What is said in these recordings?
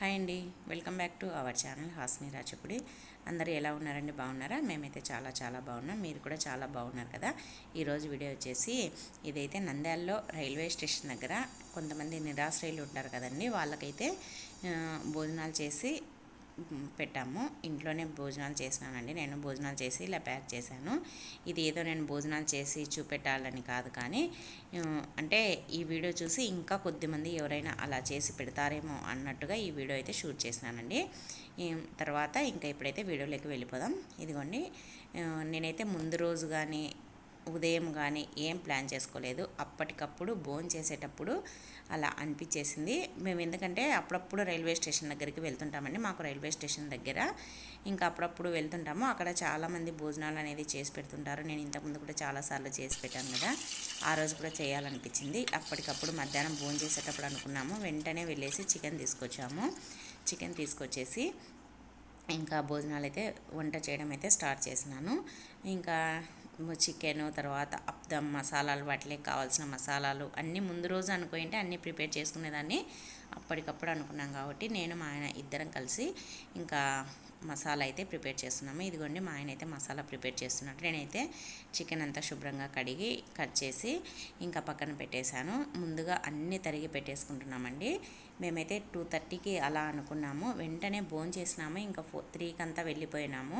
Hi అండి. Welcome back to our channel Hasni రాచకుడి. అందరూ ఎలా ఉన్నారండి? బాగున్నారా? మేమైతే చాలా చాలా బాగున్నాం. మీరు కూడా చాలా బాగున్నారు కదా? ఈరోజు వీడియో వచ్చేసి ఇదైతే నంద్యాలలో రైల్వే స్టేషన్ దగ్గర కొంతమంది నిరాశ్రయులు ఉంటారు కదండి. వాళ్ళకైతే భోజనాలు చేసి పెట్టాము. ఇంట్లోనే భోజనాలు చేసినానండి. నేను భోజనాలు చేసి ఇలా ప్యాక్ చేశాను. ఇది ఏదో నేను భోజనాలు చేసి చూపెట్టాలని కాదు కానీ అంటే ఈ వీడియో చూసి ఇంకా కొద్దిమంది ఎవరైనా అలా చేసి పెడతారేమో అన్నట్టుగా ఈ వీడియో అయితే షూట్ చేసినానండి. తర్వాత ఇంకా ఇప్పుడైతే వీడియోలోకి వెళ్ళిపోదాం ఇదిగోండి. నేనైతే ముందు రోజు కానీ ఉదయం కానీ ఏం ప్లాన్ చేసుకోలేదు. అప్పటికప్పుడు భోజనం చేసేటప్పుడు అలా అనిపించేసింది. మేము ఎందుకంటే అప్పుడప్పుడు రైల్వే స్టేషన్ దగ్గరికి వెళ్తుంటామండి. మాకు రైల్వే స్టేషన్ దగ్గర. ఇంకా అప్పుడప్పుడు వెళ్తుంటాము. అక్కడ చాలామంది భోజనాలు అనేది చేసి పెడుతుంటారు. నేను ఇంతకుముందు కూడా చాలాసార్లు చేసి పెట్టాను కదా. ఆ రోజు కూడా చేయాలనిపించింది. అప్పటికప్పుడు మధ్యాహ్నం భోజనం చేసేటప్పుడు అనుకున్నాము. వెంటనే వెళ్ళేసి చికెన్ తీసుకొచ్చాము. చికెన్ తీసుకొచ్చేసి ఇంకా భోజనాలు అయితే వంట చేయడం అయితే స్టార్ట్ చేసినాను. ఇంకా చికెన్ తర్వాత అప్దం మసాలాలు వాటికి కావాల్సిన మసాలాలు అన్నీ ముందు రోజు అనుకుంటే అన్నీ ప్రిపేర్ చేసుకునేదాన్ని. అప్పటికప్పుడు అనుకున్నాం కాబట్టి నేను మా ఆయన ఇద్దరం కలిసి ఇంకా మసాలా అయితే ప్రిపేర్ చేస్తున్నాము. ఇదిగోండి మా ఆయన అయితే మసాలా ప్రిపేర్ చేస్తున్నట్టు నేనైతే చికెన్ అంతా శుభ్రంగా కడిగి కట్ చేసి ఇంకా పక్కన పెట్టేశాను. ముందుగా అన్నీ తరిగి పెట్టేసుకుంటున్నామండి. మేమైతే టూ థర్టీకి అలా అనుకున్నాము. వెంటనే భోజనం చేసినాము. ఇంకా ఫోర్ త్రీకి అంతా వెళ్ళిపోయినాము.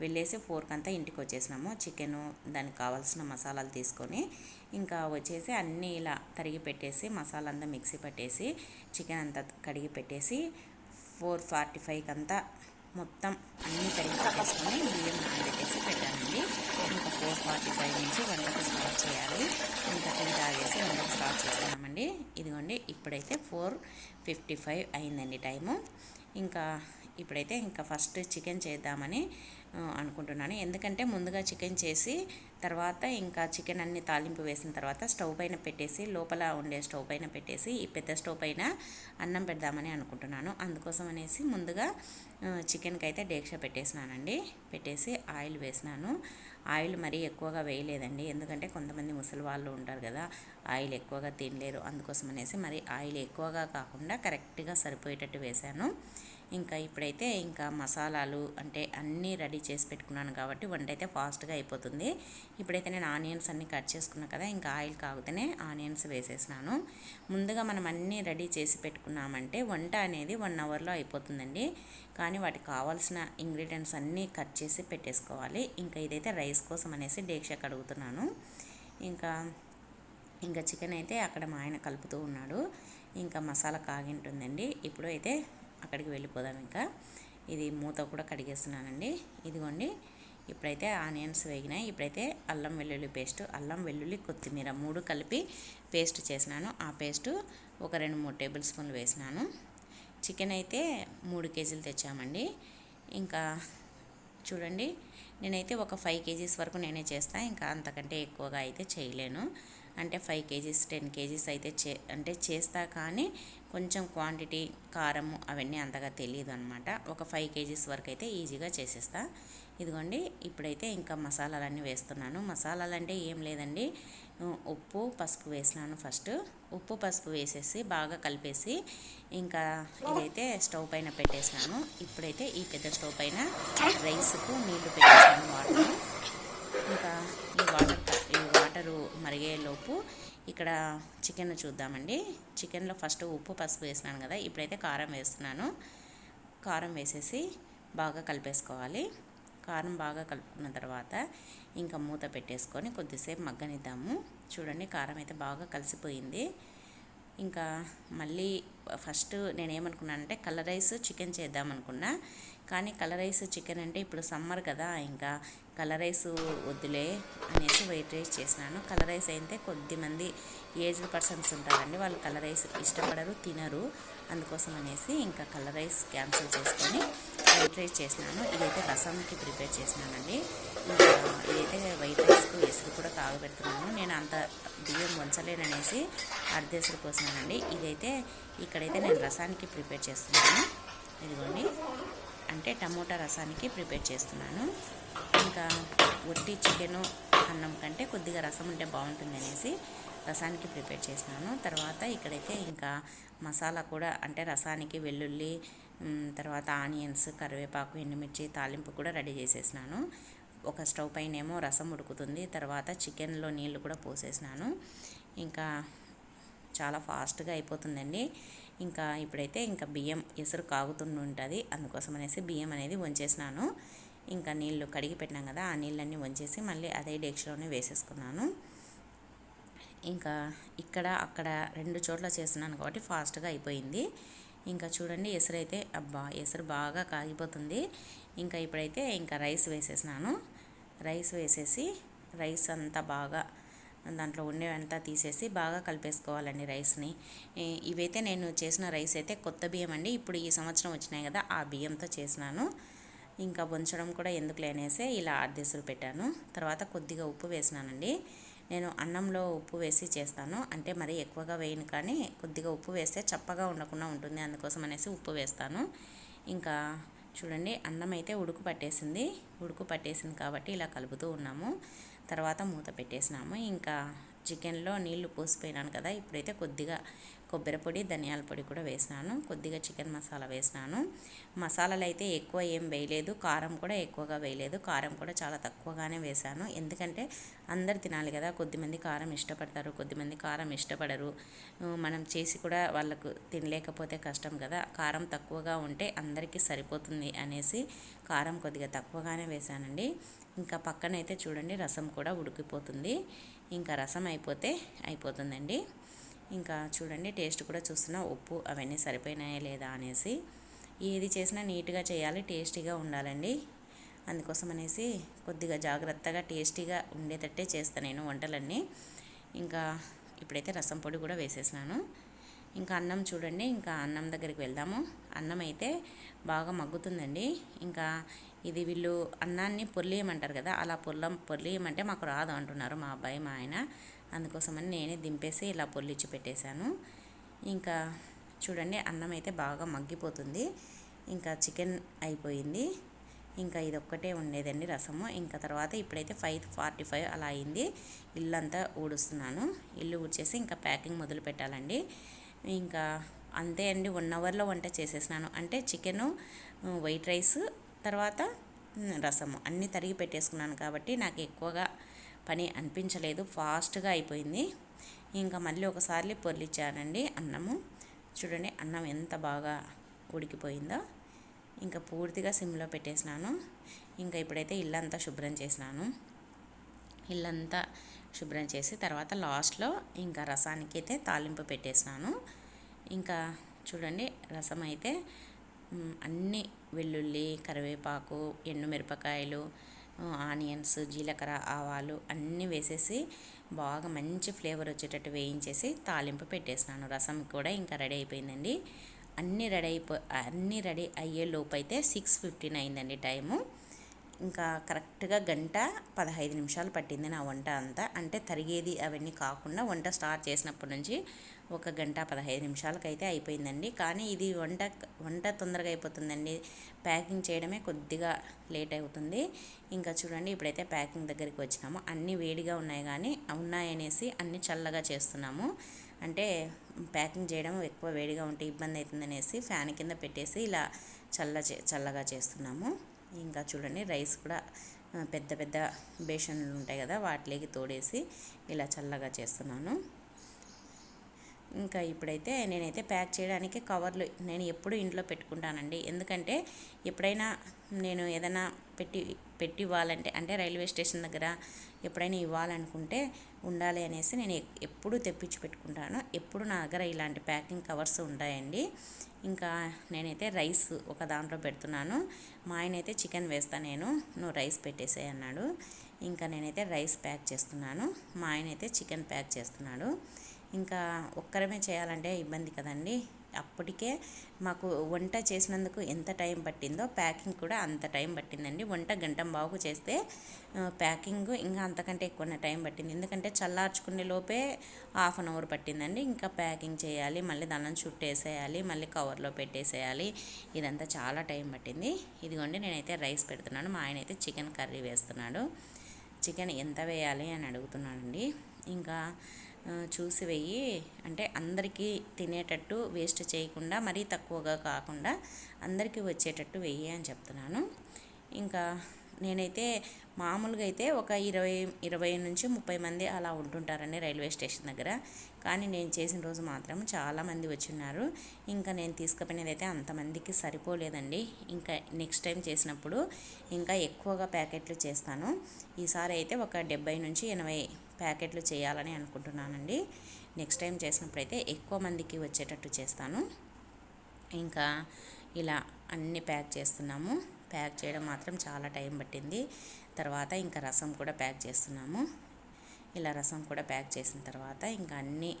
వెళ్ళేసి ఫోర్కి అంతా ఇంటికి వచ్చేసినాము చికెను దానికి కావాల్సిన మసాలాలు తీసుకొని ఇంకా వచ్చేసి అన్నీ ఇలా తరిగి పెట్టేసి మసాలా అంతా మిక్సీ పట్టేసి చికెన్ అంతా కడిగి పెట్టేసి ఫోర్ ఫార్టీ ఫైవ్కి అంతా మొత్తం అన్ని తరిగి పెట్టేసుకొని బియ్యం నానబెట్టేసి పెట్టానండి. ఇంకా ఫోర్ ఫార్టీ ఫైవ్ నుంచి వంటకు స్టార్ట్ చేయాలి. ఇంకా టీ తాగేసి వంటకు స్టార్ట్ చేస్తున్నామండి. ఇదిగోండి ఇప్పుడైతే ఫోర్ ఫిఫ్టీ ఫైవ్ అయిందండి టైము. ఇంకా ఇప్పుడైతే ఇంకా ఫస్ట్ చికెన్ చేద్దామని అనుకుంటున్నాను. ఎందుకంటే ముందుగా చికెన్ చేసి తర్వాత ఇంకా చికెన్ అన్ని తాలింపు వేసిన తర్వాత స్టవ్ పైన పెట్టేసి లోపల ఉండే స్టవ్ పైన పెట్టేసి ఈ పెద్ద స్టవ్ పైన అన్నం పెడదామని అనుకుంటున్నాను. అందుకోసం అనేసి ముందుగా చికెన్కి అయితే డేక్ష పెట్టేసినానండి. పెట్టేసి ఆయిల్ వేసినాను. ఆయిల్ మరీ ఎక్కువగా వేయలేదండి. ఎందుకంటే కొంతమంది ముసలి వాళ్ళు ఉంటారు కదా ఆయిల్ ఎక్కువగా తినలేరు. అందుకోసం అనేసి మరి ఆయిల్ ఎక్కువగా కాకుండా కరెక్ట్గా సరిపోయేటట్టు వేశాను. ఇంకా ఇప్పుడైతే ఇంకా మసాలాలు అంటే అన్నీ రెడీ చేసి పెట్టుకున్నాను కాబట్టి వంట అయితే ఫాస్ట్గా అయిపోతుంది. ఇప్పుడైతే నేను ఆనియన్స్ అన్నీ కట్ చేసుకున్నా కదా ఇంకా ఆయిల్ కాగితేనే ఆనియన్స్ వేసేసినాను. ముందుగా మనం అన్నీ రెడీ చేసి పెట్టుకున్నామంటే వంట అనేది వన్ అవర్లో అయిపోతుందండి. కానీ వాటికి కావాల్సిన ఇంగ్రీడియంట్స్ అన్నీ కట్ చేసి పెట్టేసుకోవాలి. ఇంకా ఇదైతే రైస్ కోసం అనేసి డేక్ష కడుగుతున్నాను ఇంకా ఇంకా చికెన్ అయితే అక్కడ మా ఆయన కలుపుతూ ఉన్నాడు. ఇంకా మసాలా కాగింటుందండి ఇప్పుడు అయితే అక్కడికి వెళ్ళిపోదాం ఇంకా. ఇది మూత కూడా కడిగేస్తున్నానండి. ఇదిగోండి ఇప్పుడైతే ఆనియన్స్ వేగినాయి. ఇప్పుడైతే అల్లం వెల్లుల్లి పేస్ట్ అల్లం వెల్లుల్లి కొత్తిమీర మూడు కలిపి పేస్ట్ చేసినాను. ఆ పేస్ట్ ఒక రెండు మూడు టేబుల్ స్పూన్లు వేసినాను. చికెన్ అయితే మూడు కేజీలు తెచ్చామండి. ఇంకా చూడండి నేనైతే ఒక ఫైవ్ కేజీస్ వరకు నేనే చేస్తాను ఇంకా అంతకంటే ఎక్కువగా అయితే చేయలేను. అంటే ఫైవ్ కేజీస్ టెన్ కేజీస్ అయితే చే అంటే చేస్తా కానీ కొంచెం క్వాంటిటీ కారము అవన్నీ అంతగా తెలియదు అనమాట ఒక ఫైవ్ కేజీస్ వరకు అయితే ఈజీగా చేసేస్తా. ఇదిగోండి ఇప్పుడైతే ఇంకా మసాలాలన్నీ వేస్తున్నాను. మసాలాలు అంటే ఏం లేదండి. ఉప్పు పసుపు వేసినాను ఫస్ట్ ఉప్పు పసుపు వేసేసి బాగా కలిపేసి ఇంకా ఇదైతే స్టవ్ పైన పెట్టేసినాను. ఇప్పుడైతే ఈ పెద్ద స్టవ్ పైన రైస్కు నీళ్ళు పెట్టేసాను వాటర్. ఇంకా మరిగేలోపు ఇక్కడ చికెన్ చూద్దామండి. చికెన్లో ఫస్ట్ ఉప్పు పసుపు వేసినాను కదా ఇప్పుడైతే కారం వేస్తున్నాను. కారం వేసేసి బాగా కలిపేసుకోవాలి. కారం బాగా కలుపుకున్న తర్వాత ఇంకా మూత పెట్టేసుకొని కొద్దిసేపు మగ్గనిద్దాము. చూడండి కారం అయితే బాగా కలిసిపోయింది. ఇంకా మళ్ళీ ఫస్ట్ నేనేమనుకున్నానంటే కలర్ రైస్ చికెన్ చేద్దాం అనుకున్నా కానీ కలర్ రైస్ చికెన్ అంటే ఇప్పుడు సమ్మర్ కదా ఇంకా కలర్ రైస్ వద్దులే అనేసి వైట్ రైస్ చేసినాను. కలర్ రైస్ అయితే కొద్దిమంది ఏజ్డ్ పర్సన్స్ ఉంటారండి వాళ్ళు కలర్ రైస్ ఇష్టపడరు తినరు. అందుకోసం అనేసి ఇంకా కలర్ రైస్ క్యాన్సిల్ చేసుకొని వైట్ రైస్ చేసినాను. ఇదైతే రసంకి ప్రిపేర్ చేసినానండి. ఇంకా ఇదైతే వైట్ రైస్కు ఎసురు కూడా కాగబెడుతున్నాను నేను అంత బియ్యం వంచలేననేసి అర్ధేసరి పోసినానండి ఇదైతే ఇక్కడైతే నేను రసానికి ప్రిపేర్ చేస్తున్నాను. ఇదిగోండి. అంటే టమోటా రసానికి ప్రిపేర్ చేస్తున్నాను. ఇంకా ఒట్టి చికెను అన్నం కంటే కొద్దిగా రసం ఉంటే బాగుంటుంది అనేసి రసానికి ప్రిపేర్ చేసినాను. తర్వాత ఇక్కడైతే ఇంకా మసాలా కూడా అంటే రసానికి వెల్లుల్లి తర్వాత ఆనియన్స్ కరివేపాకు ఎండుమిర్చి తాలింపు కూడా రెడీ చేసేసినాను. ఒక స్టవ్ పైన ఏమో రసం ఉడుకుతుంది. తర్వాత చికెన్లో నీళ్ళు కూడా పోసేసినాను. ఇంకా చాలా ఫాస్ట్గా అయిపోతుందండి. ఇంకా ఇప్పుడైతే ఇంకా బియ్యం ఎసురు కాగుతుండి ఉంటుంది. అందుకోసం అనేసి బియ్యం అనేది వంచేసినాను. ఇంకా నీళ్ళు కడిగి పెట్టినాం కదా ఆ నీళ్ళన్నీ వంచేసి మళ్ళీ అదే డేక్షలోనే వేసేసుకున్నాను. ఇంకా ఇక్కడ అక్కడ రెండు చోట్ల చేస్తున్నాను కాబట్టి ఫాస్ట్గా అయిపోయింది. ఇంకా చూడండి ఎసురైతే అబ్బా ఎసరు బాగా కాగిపోతుంది. ఇంకా ఇప్పుడైతే ఇంకా రైస్ వేసేసినాను. రైస్ వేసేసి రైస్ అంతా బాగా దాంట్లో ఉండేవంతా తీసేసి బాగా కలిపేసుకోవాలండి రైస్ని. ఇవైతే నేను చేసిన రైస్ అయితే కొత్త బియ్యం అండి. ఇప్పుడు ఈ సంవత్సరం వచ్చినాయి కదా ఆ బియ్యంతో చేసినాను. ఇంకా వంచడం కూడా ఎందుకు లేనేసే ఇలా అర్ధేసులు పెట్టాను. తర్వాత కొద్దిగా ఉప్పు వేసినానండి. నేను అన్నంలో ఉప్పు వేసి చేస్తాను. అంటే మరీ ఎక్కువగా వేయను కానీ కొద్దిగా ఉప్పు వేస్తే చప్పగా ఉండకుండా ఉంటుంది. అందుకోసం అనేసి ఉప్పు వేస్తాను. ఇంకా చూడండి అన్నం అయితే ఉడుకు పట్టేసింది. ఉడుకు పట్టేసింది కాబట్టి ఇలా కలుపుతూ ఉన్నాము. తర్వాత మూత పెట్టేసినాము. ఇంకా చికెన్లో నీళ్ళు పోసిపోయినాను కదా ఇప్పుడైతే కొద్దిగా కొబ్బరి పొడి ధనియాల పొడి కూడా వేసినాను. కొద్దిగా చికెన్ మసాలా వేసినాను. మసాలాలు అయితే ఎక్కువ ఏం వేయలేదు. కారం కూడా ఎక్కువగా వేయలేదు. కారం కూడా చాలా తక్కువగానే వేశాను. ఎందుకంటే అందరు తినాలి కదా. కొద్దిమంది కారం ఇష్టపడతారు. కొద్దిమంది కారం ఇష్టపడరు. మనం చేసి కూడా వాళ్ళకు తినలేకపోతే కష్టం కదా. కారం తక్కువగా ఉంటే అందరికీ సరిపోతుంది అనేసి కారం కొద్దిగా తక్కువగానే వేశానండి. ఇంకా పక్కనైతే చూడండి రసం కూడా ఉడికిపోతుంది. ఇంకా రసం అయిపోతే అయిపోతుందండి. ఇంకా చూడండి టేస్ట్ కూడా చూస్తున్నా ఉప్పు అవన్నీ సరిపోయినాయా లేదా అనేసి. ఏది చేసినా నీట్గా చేయాలి టేస్టీగా ఉండాలండి. అందుకోసం అనేసి కొద్దిగా జాగ్రత్తగా టేస్టీగా ఉండేటట్టే చేస్తాను నేను వంటలన్నీ. ఇంకా ఇప్పుడైతే రసం పొడి కూడా వేసేసినాను. ఇంకా అన్నం చూడండి ఇంకా అన్నం దగ్గరికి వెళ్దాము. అన్నం అయితే బాగా మగ్గుతుందండి. ఇంకా ఇది వీళ్ళు అన్నాన్ని పొర్లియమంటారు కదా అలా పొల్లం పొర్లియమంటే మాకు రాదు అంటున్నారు మా అబ్బాయి మా ఆయన. అందుకోసమని నేనే దింపేసి ఇలా పొల్లిచ్చి పెట్టేశాను. ఇంకా చూడండి అన్నం అయితే బాగా మగ్గిపోతుంది. ఇంకా చికెన్ అయిపోయింది. ఇంకా ఇది ఒక్కటే ఉండేదండి రసము. ఇంకా తర్వాత ఇప్పుడైతే ఫైవ్ ఫార్టీ ఫైవ్ అలా అయింది. ఇల్లంతా ఊడుస్తున్నాను. ఇల్లు ఊడ్చేసి ఇంకా ప్యాకింగ్ మొదలు పెట్టాలండి. ఇంకా అంతే అండి వన్ అవర్లో వంట చేసేసినాను. అంటే చికెను వైట్ రైస్ తర్వాత రసము. అన్నీ తరిగి పెట్టేసుకున్నాను కాబట్టి నాకు ఎక్కువగా పని అనిపించలేదు ఫాస్ట్గా అయిపోయింది. ఇంకా మళ్ళీ ఒకసారి పొర్లిచ్చానండి అన్నము. చూడండి అన్నం ఎంత బాగా ఉడికిపోయిందో. ఇంకా పూర్తిగా సిమ్లో పెట్టేసినాను. ఇంకా ఇప్పుడైతే ఇల్లంతా శుభ్రం చేసినాను. ఇల్లంతా శుభ్రం చేసి తర్వాత లాస్ట్లో ఇంకా రసానికి అయితే తాలింపు పెట్టేసినాను. ఇంకా చూడండి రసం అయితే అన్ని వెల్లుల్లి కరివేపాకు ఎండుమిరపకాయలు ఆనియన్స్ జీలకర్ర ఆవాలు అన్నీ వేసేసి బాగా మంచి ఫ్లేవర్ వచ్చేటట్టు వేయించేసి తాలింపు పెట్టేసినాను. రసం కూడా ఇంకా రెడీ అయిపోయిందండి. అన్నీ రెడీ అయిపో అన్నీ రెడీ అయ్యే లోపు అయితే సిక్స్ ఫిఫ్టీన్ అయిందండి టైము. ఇంకా కరెక్ట్గా గంట పదహైదు నిమిషాలు పట్టింది నా వంట అంతా. అంటే తరిగేది అవన్నీ కాకుండా వంట స్టార్ట్ చేసినప్పటి నుంచి ఒక గంట పదహైదు నిమిషాలకైతే అయిపోయిందండి. కానీ ఇది వంట వంట తొందరగా అయిపోతుందండి. ప్యాకింగ్ చేయడమే కొద్దిగా లేట్ అవుతుంది. ఇంకా చూడండి ఇప్పుడైతే ప్యాకింగ్ దగ్గరికి వచ్చినాము. అన్నీ వేడిగా ఉన్నాయి కానీ ఉన్నాయనేసి అన్నీ చల్లగా చేస్తున్నాము. అంటే ప్యాకింగ్ చేయడం ఎక్కువ వేడిగా ఉంటే ఇబ్బంది అవుతుందనేసి ఫ్యాన్ కింద పెట్టేసి ఇలా చల్ల చల్లగా చేస్తున్నాము. ఇంకా చూడండి రైస్ కూడా పెద్ద పెద్ద బేషన్లు ఉంటాయి కదా వాటిలోకి తోడేసి ఇలా చల్లగా చేస్తున్నాను. ఇంకా ఇప్పుడైతే నేనైతే ప్యాక్ చేయడానికి కవర్లు నేను ఎప్పుడు ఇంట్లో పెట్టుకుంటానండి. ఎందుకంటే ఎప్పుడైనా నేను ఏదైనా పెట్టి పెట్టి ఇవ్వాలంటే అంటే రైల్వే స్టేషన్ దగ్గర ఎప్పుడైనా ఇవ్వాలనుకుంటే ఉండాలి అనేసి నేను ఎప్పుడు తెప్పించి పెట్టుకుంటాను. ఎప్పుడు నా దగ్గర ఇలాంటి ప్యాకింగ్ కవర్స్ ఉంటాయండి. ఇంకా నేనైతే రైస్ ఒక దాంట్లో పెడుతున్నాను. మా ఆయన అయితే చికెన్ వేస్తా నేను. నువ్వు రైస్ పెట్టేసే అన్నాడు. ఇంకా నేనైతే రైస్ ప్యాక్ చేస్తున్నాను. మా ఆయన అయితే చికెన్ ప్యాక్ చేస్తున్నాడు. ఇంకా ఒక్కరమే చేయాలంటే ఇబ్బంది కదండి. అప్పటికే మాకు వంట చేసినందుకు ఎంత టైం పట్టిందో ప్యాకింగ్ కూడా అంత టైం పట్టిందండి. వంట గంట బాగు చేస్తే ప్యాకింగ్ ఇంకా అంతకంటే ఎక్కువ టైం పట్టింది. ఎందుకంటే చల్లార్చుకునే లోపే హాఫ్ అన్ అవర్ పట్టిందండి. ఇంకా ప్యాకింగ్ చేయాలి మళ్ళీ దాన్ని చుట్టేసేయాలి మళ్ళీ కవర్లో పెట్టేసేయాలి. ఇదంతా చాలా టైం పట్టింది. ఇదిగోండి నేనైతే రైస్ పెడుతున్నాను. మా ఆయన అయితే చికెన్ కర్రీ వేస్తున్నాడు. చికెన్ ఎంత వేయాలి అని అడుగుతున్నాడండి. ఇంకా చూసి వెయ్యి. అంటే అందరికీ తినేటట్టు వేస్ట్ చేయకుండా మరీ తక్కువగా కాకుండా అందరికీ వచ్చేటట్టు వెయ్యి అని చెప్తున్నాను. ఇంకా నేనైతే మామూలుగా అయితే ఒక ఇరవై ఇరవై నుంచి ముప్పై మంది అలా ఉంటుంటారండి రైల్వే స్టేషన్ దగ్గర. కానీ నేను చేసిన రోజు మాత్రం చాలామంది ఉన్నారు ఇంకా నేను తీసుకుపోయినది అయితే అంతమందికి సరిపోలేదండి. ఇంకా నెక్స్ట్ టైం చేసినప్పుడు ఇంకా ఎక్కువగా ప్యాకెట్లు చేస్తాను. ఈసారి అయితే ఒక డెబ్బై నుంచి ఎనభై ప్యాకెట్లు చేయాలని అనుకుంటున్నానండి. నెక్స్ట్ టైం చేసినప్పుడైతే ఎక్కువ మందికి వచ్చేటట్టు చేస్తాను. ఇంకా ఇలా అన్ని ప్యాక్ చేస్తున్నాము. ప్యాక్ చేయడం మాత్రం చాలా టైం పట్టింది. తర్వాత ఇంకా రసం కూడా ప్యాక్ చేస్తున్నాము. ఇలా రసం కూడా ప్యాక్ చేసిన తర్వాత ఇంకా అన్నీ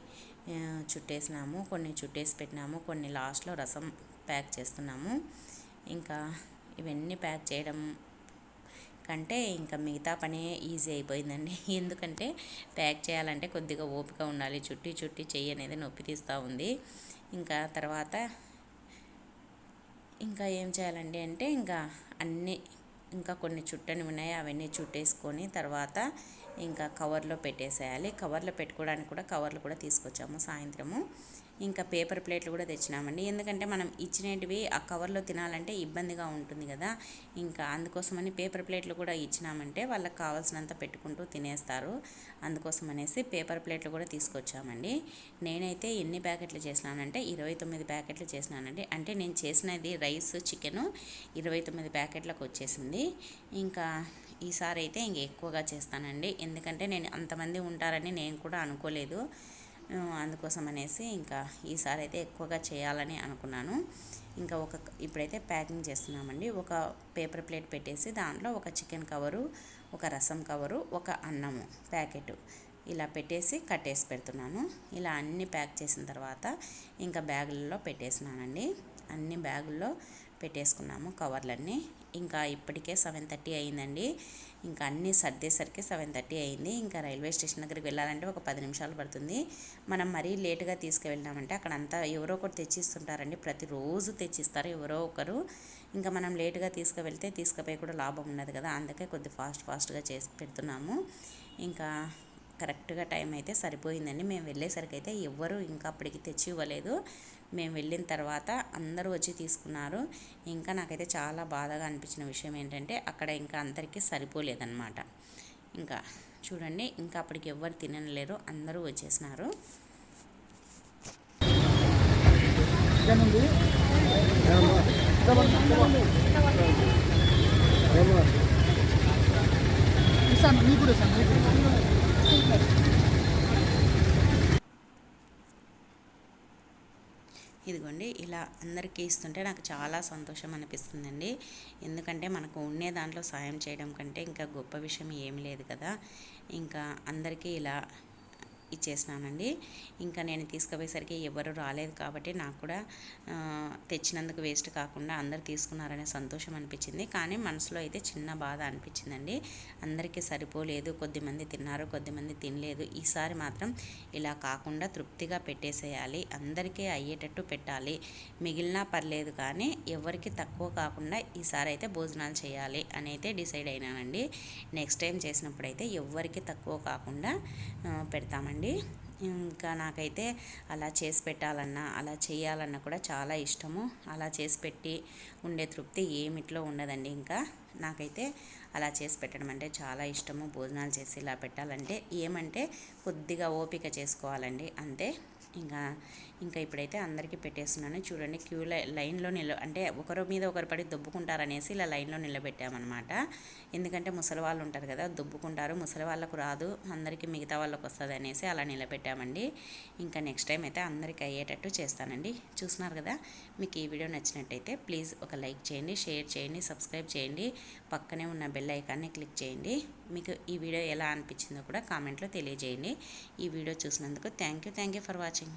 చుట్టేసినాము. కొన్ని చుట్టేసి పెట్టినాము. కొన్ని లాస్ట్లో రసం ప్యాక్ చేస్తున్నాము. ఇంకా ఇవన్నీ ప్యాక్ చేయడం కంటే ఇంకా మిగతా పనే ఈజీ అయిపోయిందండి. ఎందుకంటే ప్యాక్ చేయాలంటే కొద్దిగా ఓపిక ఉండాలి. చుట్టి చుట్టి చెయ్యి అనేది నొప్పి తీస్తూ ఉంది. ఇంకా తర్వాత ఇంకా ఏం చేయాలండి అంటే ఇంకా అన్నీ ఇంకా కొన్ని చుట్టని ఉన్నాయి. అవన్నీ చుట్టేసుకొని తర్వాత ఇంకా కవర్లో పెట్టేసేయాలి. కవర్లో పెట్టుకోవడానికి కూడా కవర్లు కూడా తీసుకొచ్చాము సాయంత్రము. ఇంకా పేపర్ ప్లేట్లు కూడా తెచ్చినామండి. ఎందుకంటే మనం ఇచ్చినవి ఆ కవర్లో తినాలంటే ఇబ్బందిగా ఉంటుంది కదా. ఇంకా అందుకోసమని పేపర్ ప్లేట్లు కూడా ఇచ్చినామంటే వాళ్ళకి కావాల్సినంత పెట్టుకుంటూ తినేస్తారు. అందుకోసం అనేసి పేపర్ ప్లేట్లు కూడా తీసుకొచ్చామండి. నేనైతే ఎన్ని ప్యాకెట్లు చేసినానంటే ఇరవై తొమ్మిది ప్యాకెట్లు చేసినానండి. అంటే నేను చేసినది రైస్ చికెను ఇరవై తొమ్మిది ప్యాకెట్లకు వచ్చేసింది. ఇంకా ఈసారి అయితే ఇంక ఎక్కువగా చేస్తానండి. ఎందుకంటే నేను అంతమంది ఉంటారని నేను కూడా అనుకోలేదు. అందుకోసం అనేసి ఇంకా ఈసారి అయితే ఎక్కువగా చేయాలని అనుకున్నాను. ఇంకా ఒక ఇప్పుడైతే ప్యాకింగ్ చేస్తున్నామండి. ఒక పేపర్ ప్లేట్ పెట్టేసి దాంట్లో ఒక చికెన్ కవరు ఒక రసం కవరు ఒక అన్నము ప్యాకెట్ ఇలా పెట్టేసి కట్టేసి పెడుతున్నాను. ఇలా అన్ని ప్యాక్ చేసిన తర్వాత ఇంకా బ్యాగులలో పెట్టేసినానండి అన్ని బ్యాగుల్లో పెట్టేసుకున్నాము కవర్లన్నీ. ఇంకా ఇప్పటికే సెవెన్ థర్టీ అయిందండి. ఇంకా అన్నీ సర్దేసరికి సెవెన్ థర్టీ అయింది. ఇంకా రైల్వే స్టేషన్ దగ్గరికి వెళ్ళాలంటే ఒక పది నిమిషాలు పడుతుంది. మనం మరీ లేటుగా తీసుకువెళ్ళామంటే అక్కడ అంతా ఎవరో ఒకరు తెచ్చిస్తుంటారండి. ప్రతిరోజు తెచ్చిస్తారు ఎవరో ఒకరు. ఇంకా మనం లేటుగా తీసుకువెళ్తే తీసుకుపోయి కూడా లాభం ఉండదు కదా. అందుకే కొద్ది ఫాస్ట్ ఫాస్ట్గా చేసి పెడుతున్నాము. ఇంకా కరెక్ట్గా టైం అయితే సరిపోయిందండి. మేము వెళ్ళేసరికి అయితే ఎవ్వరూ ఇంకా అప్పటికి తెచ్చి ఇవ్వలేదు. మేము వెళ్ళిన తర్వాత అందరూ వచ్చి తీసుకున్నారు. ఇంకా నాకైతే చాలా బాధగా అనిపించిన విషయం ఏంటంటే అక్కడ ఇంకా అందరికీ సరిపోలేదన్నమాట. ఇంకా చూడండి ఇంకా అప్పటికి ఎవ్వరు తినలేరు అందరూ వచ్చేసినారు. ఇస్తాను మీకు ఇదిగోండి ఇలా అందరికీ ఇస్తుంటే నాకు చాలా సంతోషం అనిపిస్తుందండి. ఎందుకంటే మనకు ఉండే దాంట్లో సాయం చేయడం కంటే ఇంకా గొప్ప విషయం ఏమి లేదు కదా. ఇంకా అందరికీ ఇలా ఇచ్చేసినానండి. ఇంకా నేను తీసుకుపోయేసరికి ఎవరు రాలేదు కాబట్టి నాకు కూడా తెచ్చినందుకు వేస్ట్ కాకుండా అందరు తీసుకున్నారనే సంతోషం అనిపించింది. కానీ మనసులో అయితే చిన్న బాధ అనిపించిందండి. అందరికీ సరిపోలేదు కొద్దిమంది తిన్నారు కొద్దిమంది తినలేదు. ఈసారి మాత్రం ఇలా కాకుండా తృప్తిగా పెట్టేసేయాలి. అందరికీ అయ్యేటట్టు పెట్టాలి. మిగిలినా పర్లేదు కానీ ఎవరికి తక్కువ కాకుండా ఈసారి అయితే భోజనాలు చేయాలి అని అయితే డిసైడ్ అయినానండి. నెక్స్ట్ టైం చేసినప్పుడైతే ఎవరికి తక్కువ కాకుండా పెడతామండి. అండి ఇంకా నాకైతే అలా చేసి పెట్టాలన్నా అలా చేయాలన్నా కూడా చాలా ఇష్టము. అలా చేసి పెట్టి ఉండే తృప్తి ఏమిట్లో ఉండదండి. ఇంకా నాకైతే అలా చేసి పెట్టడం అంటే చాలా ఇష్టము. భోజనాలు చేసి ఇలా పెట్టాలంటే ఏమంటే కొద్దిగా ఓపిక చేసుకోవాలండి. అంతే ఇంకా ఇంకా ఇప్పుడైతే అందరికీ పెట్టేస్తున్నాను. చూడండి క్యూ లై లైన్లో నిల అంటే ఒకరి మీద ఒకరు పడి దొబ్బుకుంటారనేసి ఇలా లైన్లో నిలబెట్టామన్నమాట. ఎందుకంటే ముసలి వాళ్ళు ఉంటారు కదా దొబ్బుకుంటారు. ముసలి వాళ్ళకు రాదు అందరికీ మిగతా వాళ్ళకు వస్తుంది అనేసి అలా నిలబెట్టామండి. ఇంకా నెక్స్ట్ టైం అయితే అందరికీ అయ్యేటట్టు చేస్తానండి. చూస్తున్నారు కదా మీకు ఈ వీడియో నచ్చినట్టయితే ప్లీజ్ ఒక లైక్ చేయండి షేర్ చేయండి సబ్స్క్రైబ్ చేయండి పక్కనే ఉన్న బెల్ ఐకాన్ని క్లిక్ చేయండి. మీకు ఈ వీడియో ఎలా అనిపించిందో కూడా కామెంట్లో తెలియజేయండి. ఈ వీడియో చూసినందుకు thank you thank you for watching.